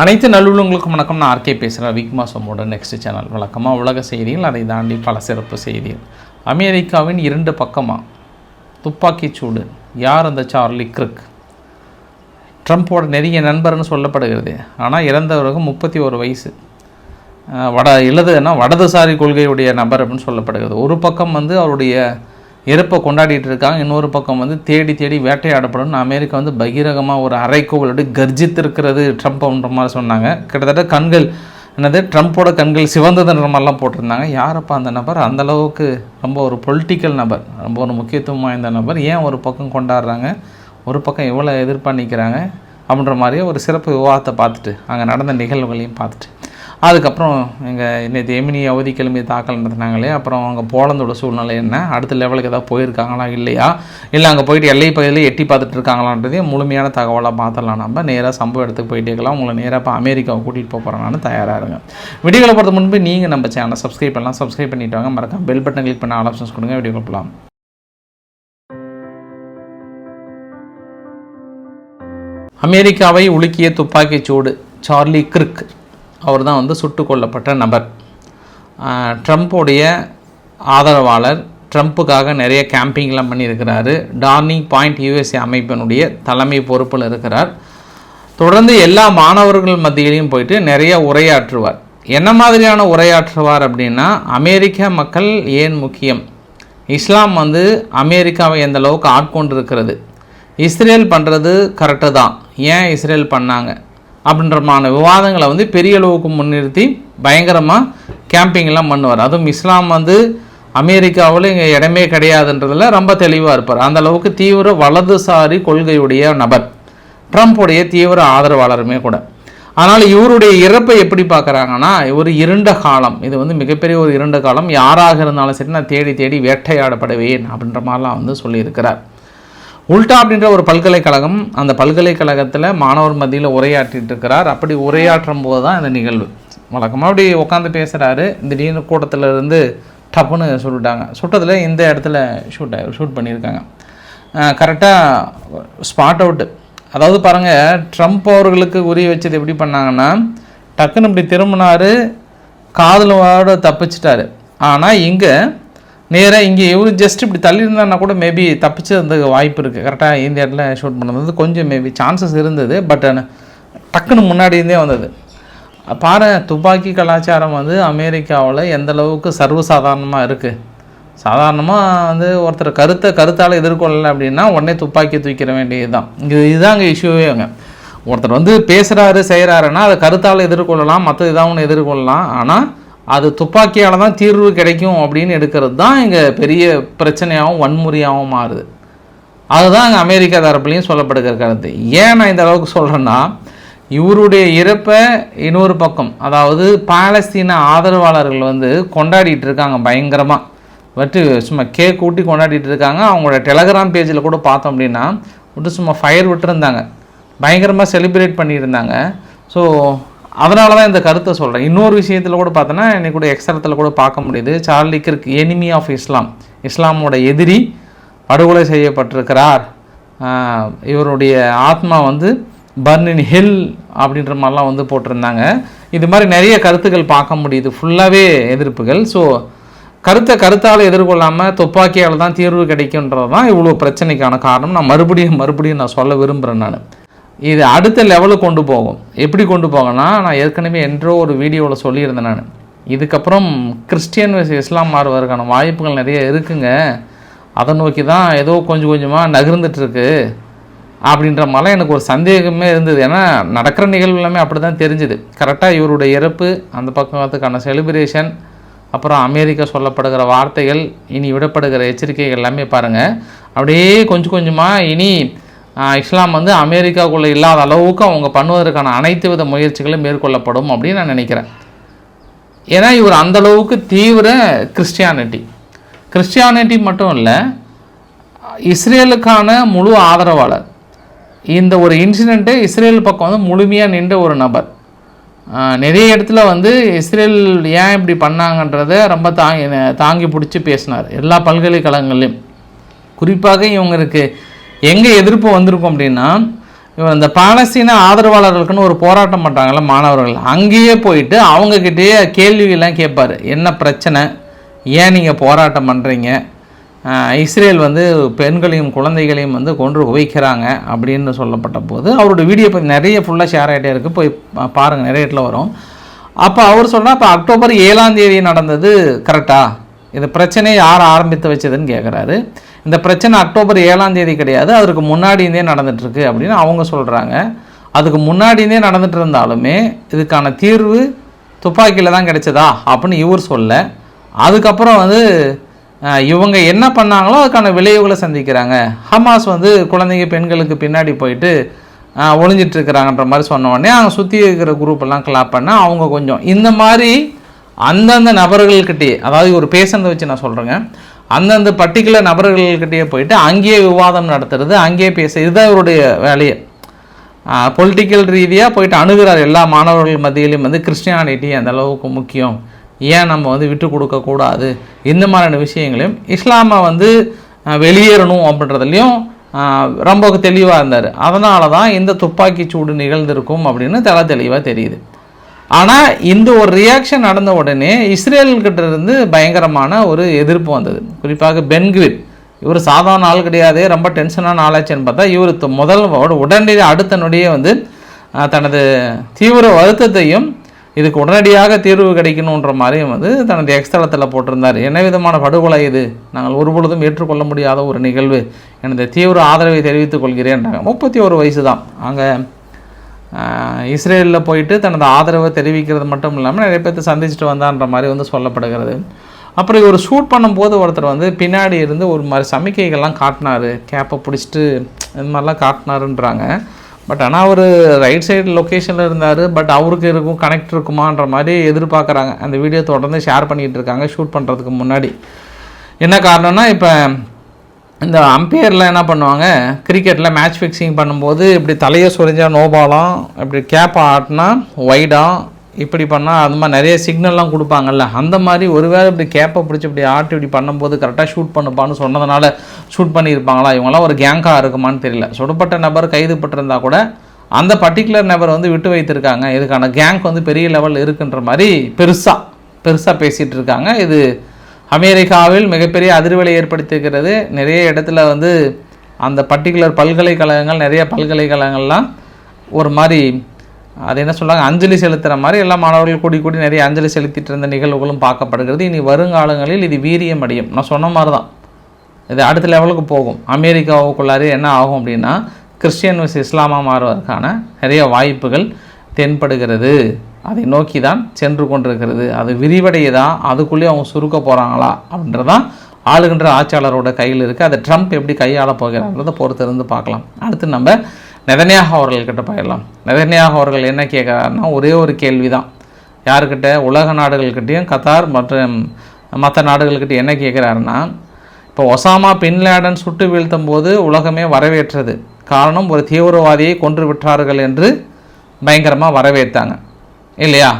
அனைத்து நல்லுள்ளங்களுக்கும் வணக்கம். நான் ஆர்கே பேசுகிறேன் விக்மாசமோட நெக்ஸ்ட் சேனல் வழக்கமாக உலக செய்திகள் அதை தாண்டி பல சிறப்பு செய்திகள். அமெரிக்காவின் இரண்டு பக்கமாக துப்பாக்கிச் சூடு. யார் அந்த சார்லி கிரிக்? ட்ரம்ப்போட நெருங்கிய நண்பர்னு சொல்லப்படுகிறது. ஆனால் இறந்தவருக்கு முப்பத்தி ஒரு வயசு. வட இல்லதுன்னா வடதுசாரி கொள்கையுடைய நபர் அப்படின்னு சொல்லப்படுகிறது. ஒரு பக்கம் வந்து அவருடைய இறப்பை கொண்டாடிட்டு இருக்காங்க. இன்னொரு பக்கம் வந்து தேடி தேடி வேட்டையாடப்படும். அமெரிக்கா வந்து பகிரகமாக ஒரு அரைக்கோவலோடு கர்ஜித்திருக்கிறது ட்ரம்ப்ன்ற மாதிரி சொன்னாங்க. கிட்டத்தட்ட கண்கள் என்னது ட்ரம்ப்போட கண்கள் சிவந்ததுன்ற மாதிரிலாம் போட்டிருந்தாங்க. யாரப்பா அந்த நபர்? அந்த அளவுக்கு ரொம்ப ஒரு பொலிட்டிக்கல் நபர். ரொம்ப ஒரு முக்கியத்துவம் வாய்ந்த நபர். ஏன் ஒரு பக்கம் கொண்டாடுறாங்க? ஒரு பக்கம் எவ்வளோ எதிர்ப்பாக நிற்கிறாங்க அப்படின்ற மாதிரியே ஒரு சிறப்பு விவாதத்தை பார்த்துட்டு அங்கே நடந்த நிகழ்வுகளையும் பார்த்துட்டு. அதுக்கப்புறம் எங்கள் நேற்று எமினி அவதி கிளம்பி தாக்கல் நடத்தினாங்களே அப்புறம் அங்கே போலந்தோட சூழ்நிலை என்ன? அடுத்த லெவலுக்கு ஏதாவது போயிருக்காங்களா இல்லையா? இல்லை அங்கே போயிட்டு எல்லை பகுதியில் எட்டி பார்த்துட்டு இருக்காங்களான்றதையும் முழுமையான தகவலாக பார்த்துடலாம் நம்ம நேராக சம்பவ இடத்துக்கு போயிட்டே இருக்கலாம். உங்களை நேராக இப்போ அமெரிக்காவை கூட்டிகிட்டு போக போகிறனாலும் தயாராக இருங்க. வீடியோவில் போகிறது முன்பு நீங்கள் நம்ம சேனலை சப்ஸ்கிரைப் பண்ணலாம். சப்ஸ்கிரைப் பண்ணிட்டு வாங்க. மறக்காம பெல் பட்டன் கிளிக் பண்ண ஆல் ஆப்ஷன்ஸ் கொடுங்க. வீடியோ போகலாம் அமெரிக்காவை உலுக்கிய துப்பாக்கிச் சூடு. சார்லி கிரிக். அவர் தான் வந்து சுட்டு கொல்லப்பட்ட நபர். ட்ரம்ப்போடைய ட்ரம்ப்புடைய ஆதரவாளர் ட்ரம்ப்புக்காக நிறைய கேம்பிங்லாம் பண்ணியிருக்கிறாரு. டார்னிங் பாயிண்ட் யூஎஸ்ஏ அமைப்பினுடைய தலைமை பொறுப்பில் இருக்கிறார். தொடர்ந்து எல்லா மாணவர்கள் மத்தியிலையும் போயிட்டு நிறைய உரையாற்றுவார். என்ன மாதிரியான உரையாற்றுவார் அப்படின்னா அமெரிக்க மக்கள் ஏன் முக்கியம்? இஸ்லாம் வந்து அமெரிக்காவை எந்த அளவுக்கு ஆட்கொண்டு இருக்கிறது இஸ்ரேல் பண்ணுறது கரெக்டு தான். ஏன் இஸ்ரேல் பண்ணாங்க? அப்படின்றமான விவாதங்களை வந்து பெரிய அளவுக்கு முன்னிறுத்தி பயங்கரமாக கேம்பிங்லாம் பண்ணுவார். அதுவும் இஸ்லாம் வந்து அமெரிக்காவில் இங்கே இடமே கிடையாதுன்றதில் ரொம்ப தெளிவாக இருப்பார். அந்த அளவுக்கு தீவிர வலதுசாரி கொள்கையுடைய நபர். ட்ரம்ப்புடைய தீவிர ஆதரவாளருமே கூட. ஆனால் இவருடைய இறப்பை எப்படி பார்க்குறாங்கன்னா ஒரு இருண்ட காலம். இது வந்து மிகப்பெரிய ஒரு இருண்ட காலம். யாராக இருந்தாலும் சரி நான் தேடி தேடி வேட்டையாடப்படுவேன் அப்படின்ற மாதிரிலாம் வந்து சொல்லியிருக்கிறார். உல்டா அப்படின்ற ஒரு பல்கலைக்கழகம் அந்த பல்கலைக்கழகத்தில் மாணவர் மத்தியில் உரையாற்றிட்டு இருக்கிறார். அப்படி உரையாற்றும் போது தான் இந்த நிகழ்வு. வழக்கமாக அப்படி உட்காந்து பேசுகிறாரு திடீர்னு கூட்டத்தில் இருந்து டப்புன்னு சுட்டுட்டாங்க சுட்டதில் இந்த இடத்துல ஷூட் ஷூட் பண்ணியிருக்காங்க. கரெக்டாக ஸ்பாட் அவுட்டு அதாவது பாருங்கள் ட்ரம்ப் அவர்களுக்கு உரிய வச்சது எப்படி பண்ணாங்கன்னா டக்குன்னு இப்படி திரும்பினார் காதலோடு தப்பிச்சிட்டாரு. ஆனால் இங்கே நேராக இங்கே இவர் ஜஸ்ட் இப்படி தள்ளி கூட மேபி தப்பிச்சதுக்கு வாய்ப்பு இருக்குது கரெக்டாக இந்த இடத்துல ஷூட் பண்ணது கொஞ்சம் மேபி சான்சஸ் இருந்தது பட் டக்குன்னு முன்னாடி இருந்தே வந்தது. பாரு துப்பாக்கி கலாச்சாரம் வந்து அமெரிக்காவில் எந்த அளவுக்கு சர்வசாதாரணமாக இருக்குது சாதாரணமாக வந்து ஒருத்தர் கருத்தை கருத்தால் எதிர்கொள்ளலை அப்படின்னா உடனே துப்பாக்கி தூக்கிற வேண்டியது தான் இது இதுதான் அங்கே இஷ்யூவே அங்கே ஒருத்தர் வந்து பேசுகிறாரு செய்கிறாருன்னா அதை கருத்தால் எதிர்கொள்ளலாம் மற்ற இதாக ஒன்று எதிர்கொள்ளலாம். ஆனால் அது துப்பாக்கியால் தான் தீர்வு கிடைக்கும் அப்படின்னு எடுக்கிறது தான் இங்கே பெரிய பிரச்சனையாகவும் வன்முறையாகவும் மாறுது. அதுதான் அங்கே அமெரிக்கா தரப்புலையும் சொல்லப்படுகிற கருத்து. ஏன் நான் இந்த அளவுக்கு சொல்கிறேன்னா இவருடைய இறப்பை இன்னொரு பக்கம் அதாவது பாலஸ்தீன ஆதரவாளர்கள் வந்து கொண்டாடிட்டு இருக்காங்க பயங்கரமாக வட்டு சும்மா கேக் ஊட்டி கொண்டாடிட்டு இருக்காங்க. அவங்களோட டெலகிராம் பேஜில் கூட பார்த்தோம் அப்படின்னா விட்டு சும்மா ஃபயர் விட்டுருந்தாங்க. பயங்கரமாக செலிப்ரேட் பண்ணியிருந்தாங்க. ஸோ அதனால தான் இந்த கருத்தை சொல்கிறேன் இன்னொரு விஷயத்தில் கூட பார்த்தோன்னா இன்னைக்கு கூட எக்ஸரத்தில் கூட பார்க்க முடியுது. Charlie Kirk enemy of Islam இஸ்லாமோட எதிரி படுகொலை செய்யப்பட்டிருக்கிறார். இவருடைய ஆத்மா வந்து பர்னின் ஹில் அப்படின்ற மாதிரிலாம் வந்து போட்டிருந்தாங்க. இது மாதிரி நிறைய கருத்துக்கள் பார்க்க முடியுது. ஃபுல்லாகவே எதிர்ப்புகள். ஸோ கருத்தை கருத்தால் எதிர்கொள்ளாமல் துப்பாக்கியால் தான் தீர்வு கிடைக்குன்றது தான் இவ்வளோ பிரச்சனைக்கான காரணம். நான் மறுபடியும் மறுபடியும் நான் சொல்ல விரும்புகிறேன் நான். இது அடுத்த லெவலுக்கு கொண்டு போகும். எப்படி கொண்டு போகனா நான் ஏற்கனவே என்றோ ஒரு வீடியோவில் சொல்லியிருந்தேன் நான். இதுக்கப்புறம் கிறிஸ்டியன் வயசு இஸ்லாம் மாறுவதற்கான வாய்ப்புகள் நிறைய இருக்குங்க. அதை நோக்கி தான் ஏதோ கொஞ்சம் கொஞ்சமாக நகர்ந்துட்டுருக்கு. அப்படின்ற மாதிரிலாம் எனக்கு ஒரு சந்தேகமே இருந்தது. ஏன்னா நடக்கிற நிகழ்வு எல்லாமே அப்படி தான் தெரிஞ்சுது. கரெக்டாக இவருடைய இறப்பு அந்த பக்கத்துக்கான செலிப்ரேஷன் அப்புறம் அமெரிக்கா சொல்லப்படுகிற வார்த்தைகள் இனி விடப்படுகிற எச்சரிக்கைகள் எல்லாமே பாருங்கள் அப்படியே கொஞ்சம் கொஞ்சமாக இனி இஸ்லாம் வந்து அமெரிக்காவுக்குள்ளே இல்லாத அளவுக்கு அவங்க பண்ணுவதற்கான அனைத்து வித முயற்சிகளும் மேற்கொள்ளப்படும் அப்படின்னு நான் நினைக்கிறேன். ஏன்னா இவர் அந்த அளவுக்கு தீவிர கிறிஸ்டியானிட்டி. கிறிஸ்டியானிட்டி மட்டும் இல்லை இஸ்ரேலுக்கான முழு ஆதரவாளர். இந்த ஒரு இன்சிடெண்ட்டு இஸ்ரேல் பக்கம் வந்து முழுமையாக நின்ற ஒரு நபர். நிறைய இடத்துல வந்து இஸ்ரேல் ஏன் இப்படி பண்ணாங்கன்றத ரொம்ப தாங்கி தாங்கி பிடிச்சி பேசினார். எல்லா பல்கலைக்கழகங்கள்லையும். குறிப்பாக இவங்களுக்கு எங்கே எதிர்ப்பு வந்திருக்கும் அப்படின்னா இவன் இந்த பாலஸ்தீன ஆதரவாளர்களுக்குன்னு ஒரு போராட்டம் பண்ணுறாங்கல்ல மாணவர்கள். அங்கேயே போயிட்டு அவங்கக்கிட்டேயே கேள்விகள்லாம் கேட்பார். என்ன பிரச்சனை? ஏன் நீங்கள் போராட்டம் பண்ணுறீங்க இஸ்ரேல் வந்து பெண்களையும் குழந்தைகளையும் வந்து கொன்று குவிக்கிறாங்க அப்படின்னு சொல்லப்பட்ட போது அவரோட வீடியோ இப்போ நிறைய ஃபுல்லாக ஷேர் ஆகிட்டே இருக்குது போய் பாருங்கள் நிறைய இடத்துல வரும். அப்போ அவர் சொன்னால் இப்போ அக்டோபர் ஏழாம் தேதி நடந்தது கரெக்டாக இந்த பிரச்சனையை யார் ஆரம்பித்து வச்சதுன்னு கேட்குறாரு இந்த பிரச்சனை அக்டோபர் ஏழாம் தேதி கிடையாது. அதற்கு முன்னாடி இருந்தே அப்படின்னு அவங்க சொல்கிறாங்க அதுக்கு முன்னாடி நடந்துட்டு இருந்தாலுமே இதுக்கான தீர்வு துப்பாக்கியில் தான் கிடைச்சதா அப்படின்னு இவர் சொல்ல. அதுக்கப்புறம் வந்து இவங்க என்ன பண்ணாங்களோ அதுக்கான விளைவுகளை சந்திக்கிறாங்க. ஹமாஸ் வந்து குழந்தைங்க பெண்களுக்கு பின்னாடி போயிட்டு ஒளிஞ்சிட்ருக்கிறாங்கன்ற ஒளிஞ்சிட்டு இருக்கிறாங்கன்ற மாதிரி சொன்ன உடனே அவங்க சுற்றி இருக்கிற குரூப் எல்லாம் கிளாப் பண்ண அவங்க கொஞ்சம் இந்த மாதிரி அந்தந்த நபர்கள்கிட்டயே அதாவது ஒரு பேசுனதை வச்சு நான் சொல்கிறேங்க அந்தந்த பர்டிகுலர் நபர்கள்கிட்டயே போயிட்டு அங்கேயே விவாதம் நடத்துறது அங்கேயே பேச இதுதான் இவருடைய வேலையை. பொலிட்டிக்கல் ரீதியாக போயிட்டு அணுகிறார் எல்லா மாணவர்கள் மத்தியிலையும் வந்து கிறிஸ்டியானிட்டி அந்த அளவுக்கு முக்கியம். ஏன் நம்ம வந்து விட்டு கொடுக்கக்கூடாது இந்த மாதிரியான விஷயங்களையும் இஸ்லாமை வந்து வெளியேறணும் அப்படின்றதுலையும் ரொம்ப தெளிவாக இருந்தார். அதனால தான் இந்த துப்பாக்கி சூடு நிகழ்ந்திருக்கும் அப்படின்னு தலை தெளிவாக தெரியுது. ஆனால் இந்த ஒரு ரியாக்ஷன் நடந்த உடனே இஸ்ரேல்கிட்ட இருந்து பயங்கரமான ஒரு எதிர்ப்பு வந்தது. குறிப்பாக பென்கிரிட் இவர் சாதாரண ஆள் கிடையாது ரொம்ப டென்ஷனான ஆளாச்சுன்னு பார்த்தா இவர் முதல் உடனடியாக அடுத்த நொடியே வந்து தனது தீவிர வருத்தத்தையும் இதுக்கு உடனடியாக தீர்வு கிடைக்கணுன்ற மாதிரியும் வந்து தனது எக்ஸ்தலத்தில் போட்டிருந்தார். என்ன விதமான படுகொலை இது? நாங்கள் ஒருபொழுதும் ஏற்றுக்கொள்ள முடியாத ஒரு நிகழ்வு. எனது தீவிர ஆதரவை தெரிவித்துக் கொள்கிறேன்றாங்க. முப்பத்தி ஒரு வயசு தான். அங்கே இஸ்ரேலில் போயிட்டு தனது ஆதரவை தெரிவிக்கிறது மட்டும் இல்லாமல் நிறைய பேர்த்து சந்திச்சுட்டு வந்தான்ற மாதிரி வந்து சொல்லப்படுகிறது. அப்புறம் இவர் ஷூட் பண்ணும்போது ஒருத்தர் வந்து பின்னாடி இருந்து ஒரு மாதிரி சமிக்கைகள்லாம் காட்டினாரு. கேப்பை பிடிச்சிட்டு இந்த மாதிரிலாம் காட்டினாருன்றாங்க. பட் ஆனால் அவர் ரைட் சைடு லொக்கேஷனில் இருந்தார். பட் அவருக்கு இருக்கும் கனெக்ட் இருக்குமான்ற மாதிரி எதிர்பார்க்குறாங்க. அந்த வீடியோ தொடர்ந்து ஷேர் பண்ணிகிட்டு இருக்காங்க ஷூட் பண்ணுறதுக்கு முன்னாடி. என்ன காரணம்னா இப்போ இந்த அம்பையரில் என்ன பண்ணுவாங்க? கிரிக்கெட்டில் மேட்ச் ஃபிக்ஸிங் பண்ணும்போது இப்படி தலையை சொரிஞ்சா நோபாலாம் இப்படி கேப்பை ஆட்டினா ஒய்டா இப்படி பண்ணால் அது மாதிரி நிறைய சிக்னல்லாம் கொடுப்பாங்கல்ல. அந்த மாதிரி ஒருவேளை இப்படி கேப்பை பிடிச்சி இப்படி ஆட்டி இப்படி பண்ணும்போது கரெக்டாக ஷூட் பண்ணுப்பான்னு சொன்னதுனால ஷூட் பண்ணியிருப்பாங்களா? இவங்களாம் ஒரு கேங்காக இருக்குமான்னு தெரியல. சுடப்பட்ட நபர் கைது பட்டிருந்தா கூட அந்த பர்டிகுலர் நபர் வந்து விட்டு வைத்திருக்காங்க. இதுக்கான கேங்க் வந்து பெரிய லெவல் இருக்குன்ற மாதிரி பெருசாக பெருசாக பேசிகிட்டு இருக்காங்க. இது அமெரிக்காவில் மிகப்பெரிய அதிர்வலை ஏற்படுத்தியிருக்கிறது நிறைய இடத்துல வந்து அந்த பர்டிகுலர் பல்கலைக்கழகங்கள் நிறைய பல்கலைக்கழகங்கள்லாம் ஒரு மாதிரி அது என்ன சொல்கிறாங்க அஞ்சலி செலுத்துகிற மாதிரி எல்லா மாணவர்கள் கூடி கூடி நிறைய அஞ்சலி செலுத்திட்டு இருந்த நிகழ்வுகளும் பார்க்கப்படுகிறது. இனி வருங்காலங்களில் இது வீரியம் அடையும். நான் சொன்ன மாதிரி தான் இது அடுத்த லெவலுக்கு போகும். அமெரிக்காவுக்குள்ளாரே என்ன ஆகும் அப்படின்னா கிறிஸ்டியன் வஸ் இஸ்லாமாக மாறுவதற்கான நிறைய வாய்ப்புகள் தென்படுகிறது. அதை நோக்கி தான் சென்று கொண்டிருக்கிறது. அது விரிவடையுதா? அதுக்குள்ளேயே அவங்க சுருக்க போகிறாங்களா அப்படின்றதான் ஆளுகின்ற ஆட்சியாளரோட கையில் இருக்குது அதை ட்ரம்ப் எப்படி கையாள போகிறாங்கிறத பொறுத்திருந்து பார்க்கலாம். அடுத்து நம்ம நெதன்யாகு அவர்கள்கிட்ட போயிடலாம். நெதன்யாக அவர்கள் என்ன கேட்குறாருன்னா ஒரே ஒரு கேள்வி தான் யாருக்கிட்ட? உலக நாடுகள்கிட்டையும் கத்தார் மற்றும் மற்ற நாடுகள்கிட்ட என்ன கேட்குறாருன்னா இப்போ ஒசாமா பின் லேடன் சுட்டு வீழ்த்தும் போது உலகமே வரவேற்றது. காரணம் ஒரு தீவிரவாதியை கொன்று விட்டார்கள் என்று பயங்கரமாக வரவேற்றாங்க. இல்லையா?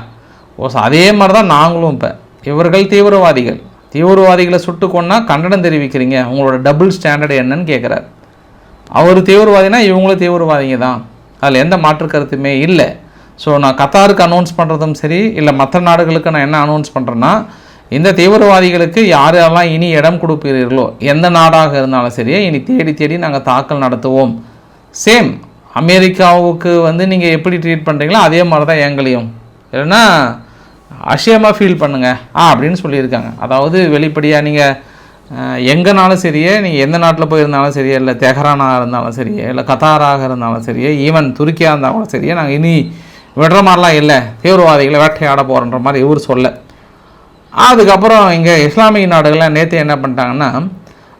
ஓ அதே மாதிரி தான் நாங்களும் இப்போ. இவர்கள் தீவிரவாதிகள். தீவிரவாதிகளை சுட்டு கொண்டா கண்டனம் தெரிவிக்கிறீங்க. உங்களோட டபுள் ஸ்டாண்டர்ட் என்னன்னு கேட்குறாரு அவர் தீவிரவாதினா இவங்களும் தீவிரவாதிங்க தான். அதில் எந்த மாற்று கருத்துமே இல்லை. ஸோ நான் கத்தாருக்கு அனௌன்ஸ் பண்ணுறதும் சரி இல்லை மற்ற நாடுகளுக்கு நான் என்ன அனௌன்ஸ் பண்ணுறேன்னா இந்த தீவிரவாதிகளுக்கு யார் யாரெல்லாம் இனி இடம் கொடுப்பீர்களோ எந்த நாடாக இருந்தாலும் சரி இனி தேடி தேடி நாங்கள் தாக்கல் நடத்துவோம். சேம் அமெரிக்காவுக்கு வந்து நீங்கள் எப்படி ட்ரீட் பண்ணுறீங்களோ அதே மாதிரி தான் எங்களையும். இல்லைன்னா அஷியமாக ஃபீல் பண்ணுங்கள் ஆ அப்படின்னு சொல்லியிருக்காங்க. அதாவது வெளிப்படையாக நீங்கள் எங்கேனாலும் சரியே நீங்கள் எந்த நாட்டில் போயிருந்தாலும் சரியே இல்லை தெஹரானாக இருந்தாலும் சரியே இல்லை கத்தாராக இருந்தாலும் சரியே ஈவன் துருக்கியாக இருந்தால் கூட சரியே நாங்கள் இனி விடுற மாதிரிலாம் இல்லை. தீவிரவாதிகளை வேட்டையாட போகிறன்ற மாதிரி இவர் சொல்ல. அதுக்கப்புறம் இங்கே இஸ்லாமிய நாடுகள்லாம் நேற்று என்ன பண்ணிட்டாங்கன்னா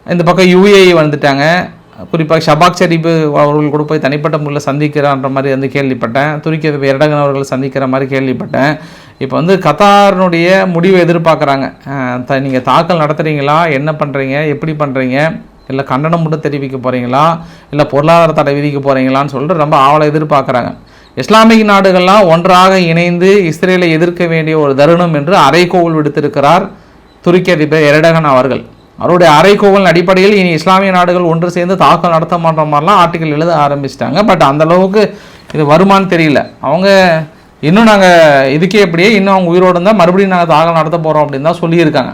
இந்த பக்கம் யுஏஇ வந்துட்டாங்க. குறிப்பாக ஷபாக் ஷரீப் அவர்கள் கூட போய் தனிப்பட்ட முறையில் சந்திக்கிறான்ற மாதிரி வந்து கேள்விப்பட்டேன். துருக்கி அதிபர் எர்டகன் அவர்கள் சந்திக்கிற மாதிரி கேள்விப்பட்டேன். இப்போ வந்து கத்தாரினுடைய முடிவை எதிர்பார்க்குறாங்க. நீங்கள் தாக்கல் நடத்துகிறீங்களா என்ன பண்ணுறீங்க எப்படி பண்ணுறீங்க இல்லை கண்டனம் மட்டும் தெரிவிக்க போகிறீங்களா இல்லை பொருளாதார தடை விதிக்க போகிறீங்களான்னு சொல்லிட்டு ரொம்ப ஆவலை எதிர்பார்க்குறாங்க. இஸ்லாமிய நாடுகள்லாம் ஒன்றாக இணைந்து இஸ்ரேலை எதிர்க்க வேண்டிய ஒரு தருணம் என்று அரைக்கோவில் விடுத்திருக்கிறார் துருக்கி அதிபர் எரடகன் அவர்கள். அவருடைய அறைகோவல் அடிப்படையில் இனி இஸ்லாமிய நாடுகள் ஒன்று சேர்ந்து தாக்கல் நடத்த மாட்டோம் மாதிரிலாம் ஆர்டிக்கல் எழுத ஆரம்பிச்சிட்டாங்க. பட் அந்தளவுக்கு இது வருமான்னு தெரியல. அவங்க இன்னும் நாங்கள் இதுக்கே இப்படியே இன்னும் அவங்க உயிரோடு இருந்தால் மறுபடியும் நாங்கள் தாக்கல் நடத்த போகிறோம் அப்படின்னு தான் சொல்லியிருக்காங்க.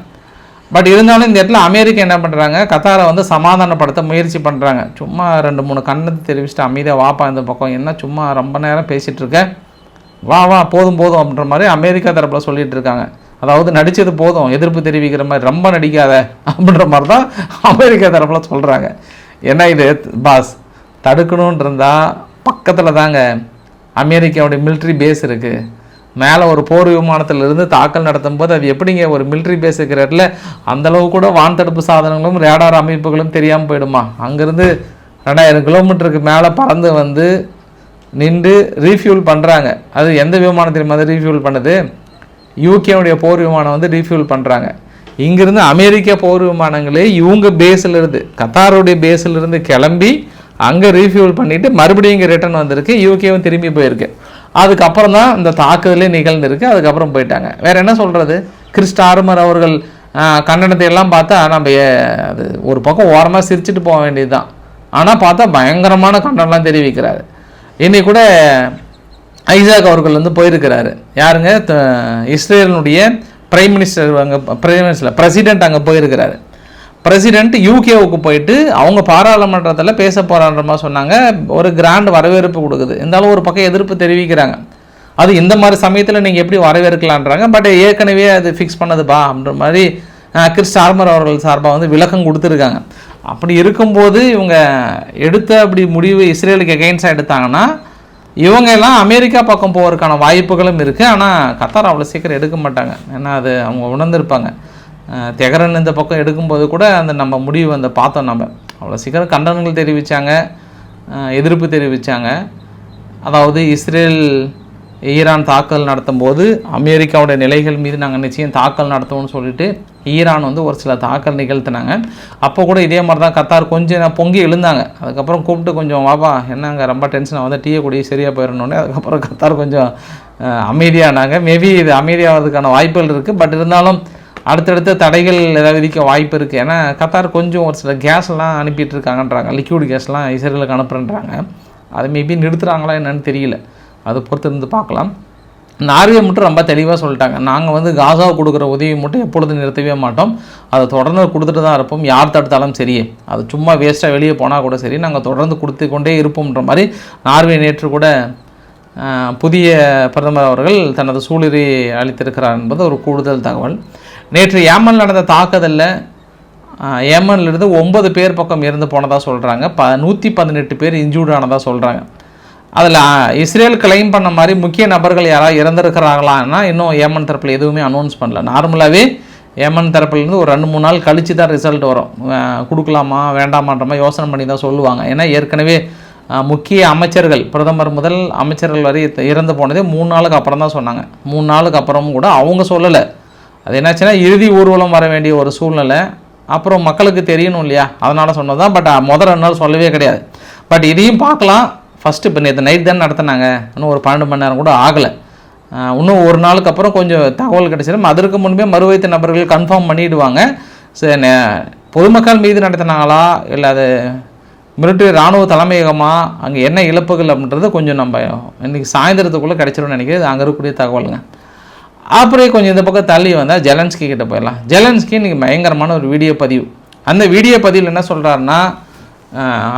பட் இருந்தாலும் இந்த இடத்துல அமெரிக்கா என்ன பண்ணுறாங்க கத்தாரை வந்து சமாதானப்படுத்த முயற்சி பண்ணுறாங்க சும்மா ரெண்டு மூணு கண்ணத்தை தெரிவிச்சுட்டு அமைதியாக வாப்பா இந்த பக்கம். என்ன சும்மா ரொம்ப நேரம் பேசிகிட்ருக்கேன் வா வா போதும் போதும் அப்படின்ற மாதிரி அமெரிக்கா தரப்பில் சொல்லிகிட்டு இருக்காங்க. அதாவது நடித்தது போதும் எதிர்ப்பு தெரிவிக்கிற மாதிரி ரொம்ப நடிக்காத அப்படின்ற மாதிரி தான் அமெரிக்கா தரப்பில் சொல்கிறாங்க என்ன இது? பாஸ் தடுக்கணும்னு இருந்தால் பக்கத்தில் தாங்க அமெரிக்காவுடைய மிலிட்ரி பேஸ் இருக்குது மேலே ஒரு போர் விமானத்திலிருந்து தாக்கல் நடத்தும் போது அது எப்படிங்க ஒரு மிலிட்ரி பேஸ் இருக்கிற இடத்துல அந்தளவு கூட வான் தடுப்பு சாதனங்களும் ரேடார் அமைப்புகளும் தெரியாமல் போயிடுமா? அங்கேருந்து ரெண்டாயிரம் கிலோமீட்டருக்கு மேலே பறந்து வந்து நின்று ரீஃபியூல் பண்ணுறாங்க அது எந்த விமானத்தின் மாதிரி ரீஃபியூல் பண்ணுது? யூகேனுடைய போர் விமானம் வந்து ரீஃபியூல் பண்ணுறாங்க இங்கிருந்து அமெரிக்க போர் விமானங்களே இவங்க பேஸில் இருந்து கத்தாருடைய பேஸில் இருந்து கிளம்பி அங்கே ரீஃபியூல் பண்ணிவிட்டு மறுபடியும் இங்கே ரிட்டர்ன் வந்திருக்கு. யூகேவும் திரும்பி போயிருக்கு. அதுக்கப்புறம் தான் இந்த தாக்குதலே நிகழ்ந்திருக்கு. அதுக்கப்புறம் போயிட்டாங்க. வேறு என்ன சொல்கிறது கிறிஸ்ட் ஆர்மர் அவர்கள் கண்டனத்தை எல்லாம் பார்த்தா நம்ம அது ஒரு பக்கம் ஓரமாக சிரிச்சுட்டு போக வேண்டியது தான் ஆனால் பார்த்தா பயங்கரமான கண்டனம்லாம் தெரிவிக்கிறாரு. இன்னைக்கு கூட ஐசாக் அவர்கள் வந்து போயிருக்கிறாரு. யாருங்க? இஸ்ரேலினுடைய பிரைம் மினிஸ்டர் அங்கே பிரைம் மினிஸ்டர் பிரசிடெண்ட் அங்கே போயிருக்கிறாரு. பிரசிடெண்ட் யூகேவுக்கு போயிட்டு அவங்க பாராளுமன்றத்தில் பேச போகிறான்ற மாதிரி சொன்னாங்க. ஒரு கிராண்ட் வரவேற்பு கொடுக்குது. இருந்தாலும் ஒரு பக்கம் எதிர்ப்பு தெரிவிக்கிறாங்க. அது இந்த மாதிரி சமயத்தில் நீங்கள் எப்படி வரவேற்கலான்றாங்க. பட் ஏற்கனவே அது ஃபிக்ஸ் பண்ணதுப்பா அப்படின்ற மாதிரி கிறிஸ் ஆர்மர் அவர்கள் சார்பாக வந்து விளக்கம் கொடுத்துருக்காங்க. அப்படி இருக்கும்போது இவங்க எடுத்த அப்படி முடிவு இஸ்ரேலுக்கு எகெயின்ஸ்டாக எடுத்தாங்கன்னா இவங்க எல்லாம் அமெரிக்கா பக்கம் போகிறதுக்கான வாய்ப்புகளும் இருக்குது ஆனால் கத்தார் அவ்வளோ சீக்கிரம் எடுக்க மாட்டாங்க. ஏன்னா அது அவங்க உணர்ந்திருப்பாங்க. தெகரன் இந்த பக்கம் எடுக்கும்போது கூட அந்த நம்ம முடிவு அந்த பார்த்தோம் நம்ம அவ்வளோ சீக்கிரம் கண்டனங்கள் தெரிவித்தாங்க எதிர்ப்பு தெரிவித்தாங்க அதாவது இஸ்ரேல் ஈரான் தாக்கல் நடத்தும் போது அமெரிக்காவுடைய நிலைகள் மீது நாங்கள் நிச்சயம் தாக்கல் நடத்துவோம்னு சொல்லிட்டு ஈரான் வந்து ஒரு சில தாக்கல் நிகழ்த்தினாங்க. அப்போ கூட இதே மாதிரி தான் கத்தார் கொஞ்சம் நான் பொங்கி எழுந்தாங்க. அதுக்கப்புறம் கூப்பிட்டு கொஞ்சம் வாப்பா என்னங்க ரொம்ப டென்ஷனாக வந்து டீயை குடி சரியாக போயிடணுன்னே அதுக்கப்புறம் கத்தார் கொஞ்சம் அமைதியானாங்க. மேபி இது அமைதியாகிறதுக்கான வாய்ப்புகள் இருக்குது பட் இருந்தாலும் அடுத்தடுத்த தடைகள் ஏதாவது விதிக்க வாய்ப்பு இருக்குது ஏன்னா கத்தார் கொஞ்சம் ஒரு சில கேஸ்லாம் அனுப்பிட்டு இருக்காங்கன்றாங்க. லிக்யூட் கேஸ்லாம் இஸ்ரேலுக்கு அனுப்புறேன்றாங்க. அது மேபி நிறுத்துகிறாங்களா என்னன்னு தெரியல. அதை பொறுத்து இருந்து பார்க்கலாம் நார்வே மட்டும் ரொம்ப தெளிவாக சொல்லிட்டாங்க. நாங்கள் வந்து காசாவை கொடுக்குற உதவி மட்டும் எப்பொழுதும் நிறுத்தவே மாட்டோம். அதை தொடர்ந்து கொடுத்துட்டு தான் இருப்போம். யார் தடுத்தாலும் சரி. அது சும்மா வேஸ்ட்டாக வெளியே போனால் கூட சரி. நாங்கள் தொடர்ந்து கொடுத்து கொண்டே இருப்போம்ன்ற மாதிரி நார்வே நேற்று கூட புதிய பிரதமர் அவர்கள் தனது சூளுரை அளித்திருக்கிறார் என்பது ஒரு கூடுதல் தகவல். நேற்று ஏமன் நடந்த தாக்குதலில் ஏமன்லேருந்து ஒன்பது பேர் பக்கம் இறந்து போனதாக சொல்கிறாங்க ப நூற்றி பதினெட்டு பேர் இன்ஜூர்டானதாக சொல்கிறாங்க அதில் இஸ்ரேல் கிளைம் பண்ண மாதிரி முக்கிய நபர்கள் யாராவது இறந்துருக்கிறாங்களான்னா இன்னும் ஏமன் தரப்பில் எதுவுமே அனௌன்ஸ் பண்ணல. நார்மலாகவே ஏமன் தரப்புலேருந்து ஒரு ரெண்டு மூணு நாள் கழித்து தான் ரிசல்ட் வரும். கொடுக்கலாமா வேண்டாமான்றமா யோசனை பண்ணி தான் சொல்லுவாங்க. ஏன்னா ஏற்கனவே முக்கிய அமைச்சர்கள் பிரதமர் முதல் அமைச்சர்கள் வரை இறந்து போனதே மூணு நாளுக்கு அப்புறம் தான் சொன்னாங்க. மூணு நாளுக்கு அப்புறமும் கூட அவங்க சொல்லலை. அது என்னாச்சுன்னா இறுதி ஊர்வலம் வர வேண்டிய ஒரு சூழ்நிலை. அப்புறம் மக்களுக்கு தெரியணும் இல்லையா? அதனால் சொன்னது தான் பட் முதல் ரெண்டு நாள் சொல்லவே கிடையாது. பட் இதையும் பார்க்கலாம். ஃபஸ்ட்டு இப்போ நேற்று நைட் தான் நடத்தினாங்க. இன்னும் ஒரு பன்னெண்டு மணி நேரம் கூட ஆகலை. இன்னும் ஒரு நாளுக்கு அப்புறம் கொஞ்சம் தகவல் கிடைச்சிடும் அதற்கு முன்பே மறுவைத்த நபர்கள் கன்ஃபார்ம் பண்ணிடுவாங்க. சரி நே- பொதுமக்கள் மீது நடத்தினாங்களா? இல்லை அது மிலிட்டரி இராணுவ தலைமையகமாக அங்கே என்ன இழப்புகள் அப்படின்றது கொஞ்சம் நம்ம இன்றைக்கி சாயந்தரத்துக்குள்ளே கிடைச்சிரும்னு நினைக்கிறேன். அங்கே இருக்கக்கூடிய தகவலுங்க. அப்புறம் கொஞ்சம் இந்த பக்கம் தள்ளி வந்தால் ஜெலன்ஸ்கி கிட்டே போயிடலாம். ஜெலன்ஸ்கி இன்னைக்கு பயங்கரமான ஒரு வீடியோ பதிவு. அந்த வீடியோ பதிவில் என்ன சொல்கிறாருன்னா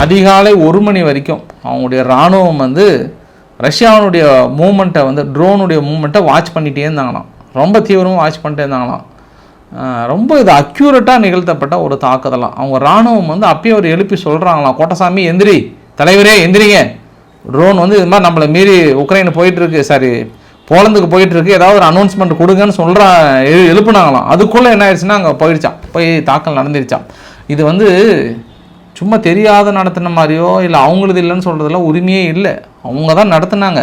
அதிகாலை ஒரு மணி வரைக்கும் அவங்களுடைய இராணுவம் வந்து ரஷ்யாவுடைய மூமெண்ட்டை வந்து ட்ரோனுடைய மூமெண்ட்டை வாட்ச் பண்ணிகிட்டே இருந்தாங்களாம். ரொம்ப தீவிரமாக வாட்ச் பண்ணிட்டே இருந்தாங்களாம். ரொம்ப இது அக்யூரேட்டாக நிகழ்த்தப்பட்ட ஒரு தாக்குதலாம். அவங்க இராணுவம் வந்து அப்பயே ஒரு எழுப்பி சொல்கிறாங்களாம் கோட்டசாமி எந்திரி. தலைவரே எந்திரிங்க. ட்ரோன் வந்து இது மாதிரி நம்மளை மீறி உக்ரைன் போயிட்டுருக்கு. சாரி போலந்துக்கு போயிட்டுருக்கு. ஏதாவது ஒரு அனௌன்ஸ்மெண்ட் கொடுங்கன்னு சொல்கிறா எழு எழுப்புனாங்களாம். அதுக்குள்ளே என்ன ஆயிடுச்சுன்னா அங்கே போயிடுச்சான் போய் தாக்கல் நடந்துருச்சான் இது வந்து சும்மா தெரியாத நடத்தின மாதிரியோ இல்லை அவங்களது இல்லைன்னு சொல்கிறதுல உரிமையே இல்லை. அவங்க தான் நடத்துனாங்க.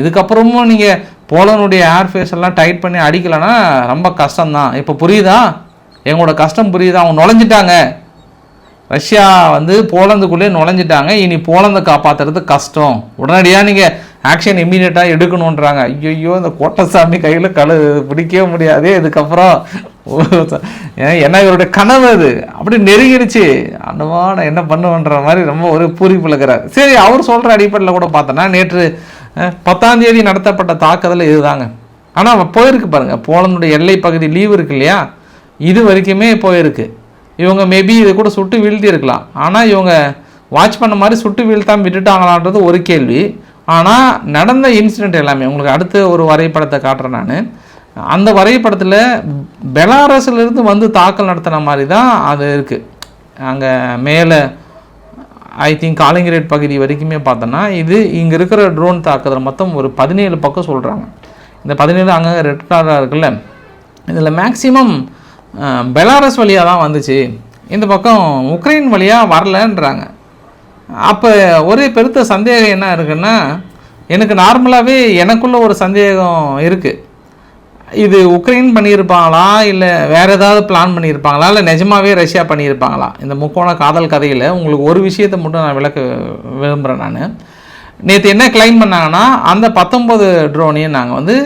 இதுக்கப்புறமும் நீங்கள் போலனுடைய ஏர்ஃபேஸ் எல்லாம் டைட் பண்ணி அடிக்கலைன்னா ரொம்ப கஷ்டம்தான். இப்போ புரியுதா? எங்களோட கஷ்டம் புரியுதா? அவங்க நுழைஞ்சிட்டாங்க. ரஷ்யா வந்து போலந்துக்குள்ளே நுழைஞ்சிட்டாங்க. இனி போலந்தை காப்பாற்றுறது கஷ்டம். உடனடியாக நீங்கள் ஆக்ஷன் இம்மீடியட்டாக எடுக்கணுன்றாங்க ஐயோ இந்த கோட்டசாமி கையில் கழு பிடிக்கவே முடியாது. இதுக்கப்புறம் ஏன் என்ன இவருடைய கனவு அது. அப்படி நெருங்கிடுச்சு. அண்ணவா நான் என்ன பண்ணுவேன்ற மாதிரி ரொம்ப ஒரு பூரிப்பு இருக்கிறார் சரி அவர் சொல்கிற அடிப்படையில் கூட பார்த்தோன்னா நேற்று பத்தாம் தேதி நடத்தப்பட்ட தாக்குதல் இதுதாங்க. ஆனால் போயிருக்கு பாருங்கள் போலனுடைய எல்லை பகுதி லீவு இருக்கு இல்லையா? இது வரைக்குமே போயிருக்கு. இவங்க மேபி இதை கூட சுட்டு வீழ்த்தி இருக்கலாம் ஆனால் இவங்க வாட்ச் பண்ண மாதிரி சுட்டு வீழ்த்தாம விட்டுட்டாங்களான்றது ஒரு கேள்வி. ஆனால் நடந்த இன்சிடெண்ட் எல்லாமே உங்களுக்கு அடுத்து ஒரு வரைபடத்தை காட்டுறேன் நான். அந்த வரைபடத்தில் பெலாரஸ்லேருந்து வந்து தாக்கல் நடத்தின மாதிரி தான் அது இருக்குது அங்கே மேலே ஐ திங்க் காலிங்கரேட் பகுதி வரைக்குமே பார்த்தோன்னா இது இங்கே இருக்கிற ட்ரோன் தாக்குதல் மொத்தம் ஒரு பதினேழு பக்கம் சொல்கிறாங்க இந்த பதினேழு அங்கங்கே ரெட் கலராக இருக்குல்ல இதில் மேக்ஸிமம் பெலாரஸ் வழியாக தான் வந்துச்சு. இந்த பக்கம் உக்ரைன் வழியாக வரலன்றாங்க. அப்போ ஒரே பெருத்த சந்தேகம் என்ன இருக்குன்னா எனக்கு நார்மலாகவே எனக்குள்ள ஒரு சந்தேகம் இருக்குது இது உக்ரைன் பண்ணியிருப்பாங்களா? இல்லை வேற ஏதாவது பிளான் பண்ணியிருப்பாங்களா? இல்லை நிஜமாவே ரஷ்யா பண்ணியிருப்பாங்களா? இந்த முக்கோண காதல் கதையில் உங்களுக்கு ஒரு விஷயத்தை மட்டும் நான் விளக்க விரும்புகிறேன் நான். நேற்று என்ன கிளைம் பண்ணாங்கன்னா அந்த பத்தொம்பது ட்ரோனையும் நாங்கள் வந்து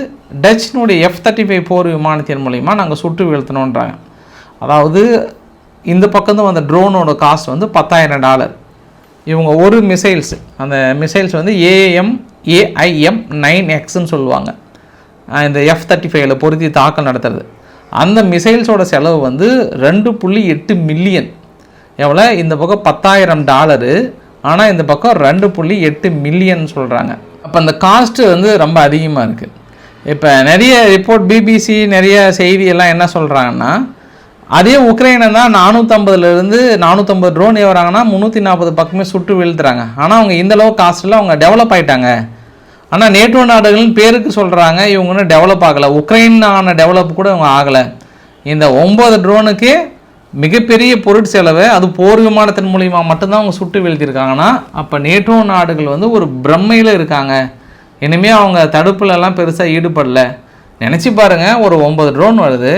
டச்சினுடைய எஃப் தேர்ட்டி ஃபைவ் போர் விமானத்தின் மூலிமா நாங்கள் சுட்டு வீழ்த்தணுன்றாங்க அதாவது இந்த பக்கம் வந்த ட்ரோனோட காஸ்ட் வந்து பத்தாயிரம் டாலர். இவங்க ஒரு மிசைல்ஸ் அந்த மிசைல்ஸ் வந்து ஏஎம் ஏஐஎம் நைன் எக்ஸ்ன்னு சொல்லுவாங்க. இந்த எஃப் தேர்ட்டி ஃபைவ்ல பொருத்தி தாக்கல் நடத்துறது. அந்த மிசைல்ஸோட செலவு வந்து ரெண்டு புள்ளி எட்டு மில்லியன் எவ்வளோ இந்த பக்கம் பத்தாயிரம் டாலரு. ஆனால் இந்த பக்கம் ரெண்டு புள்ளி எட்டு மில்லியன் சொல்கிறாங்க அப்போ அந்த காஸ்ட்டு வந்து ரொம்ப அதிகமாக இருக்குது இப்போ நிறைய ரிப்போர்ட் பிபிசி நிறைய செய்தியெல்லாம் என்ன சொல்கிறாங்கன்னா அதே உக்ரைனை தான் நானூற்றம்பதுலேருந்து நானூற்றம்பது ட்ரோன் ஏவுறாங்கன்னா முந்நூற்றி நாற்பது பக்கமே சுட்டு வீழ்த்துறாங்க. ஆனால் அவங்க இந்தளவு காஸ்ட்டில் அவங்க டெவலப் ஆயிட்டாங்க. ஆனால் நேட்டோ நாடுகளின் பேருக்கு சொல்கிறாங்க இவங்க இன்னும் டெவலப் ஆகலை. உக்ரைன் ஆன டெவலப் கூட இவங்க ஆகலை. இந்த ஒம்பது ட்ரோனுக்கு மிகப்பெரிய பொருட்செலவை அது போர் விமானத்தின் மூலிமா மட்டும்தான் அவங்க சுட்டு வீழ்த்திருக்காங்கன்னா அப்போ நேட்டோ நாடுகள் வந்து ஒரு பிரம்மையில் இருக்காங்க. இனிமே அவங்க தடுப்புலலாம் பெருசாக ஈடுபடல. நினச்சி பாருங்கள் ஒரு ஒம்பது ட்ரோன் வருது.